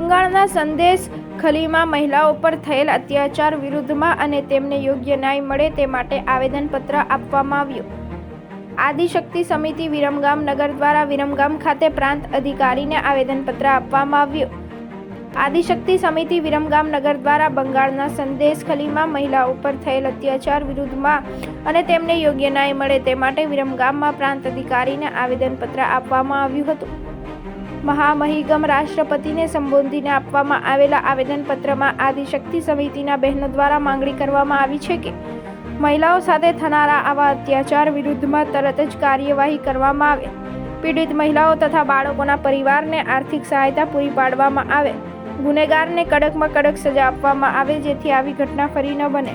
બંગાળના સંદેશ ખલીમાં મહિલાઓ પર થયેલ અત્યાચાર વિરુદ્ધમાં અને તેમને યોગ્ય ન્યાય મળે તે માટે આવેદનપત્ર આપવામાં આવ્યું. આદિશક્તિ સમિતિ વિરમગામ નગર દ્વારા વિરમગામ ખાતે પ્રાંત અધિકારીને આવેદનપત્ર આપવામાં આવ્યું. આદિશક્તિ સમિતિ વિરમગામ નગર દ્વારા બંગાળના સંદેશ ખલીમાં મહિલાઓ પર થયેલ અત્યાચાર વિરુદ્ધમાં અને તેમને યોગ્ય ન્યાય મળે તે માટે વિરમગામમાં પ્રાંત અધિકારીને આવેદનપત્ર આપવામાં આવ્યું હતું. મહામહિગમ રાષ્ટ્રપતિને સંબોધીને આપવામાં આવેલા આવેદનપત્રમાં આદિશક્તિ સમિતિના બહેનો દ્વારા માંગણી કરવામાં આવી છે કે મહિલાઓ સાથે થનારા આવા અત્યાચાર વિરુદ્ધમાં તરત જ કાર્યવાહી કરવામાં આવે. પીડિત મહિલાઓ તથા બાળકોના પરિવારને આર્થિક સહાયતા પૂરી પાડવામાં આવે. ગુનેગારને કડકમાં કડક સજા આપવામાં આવે જેથી આવી ઘટના ફરી ન બને.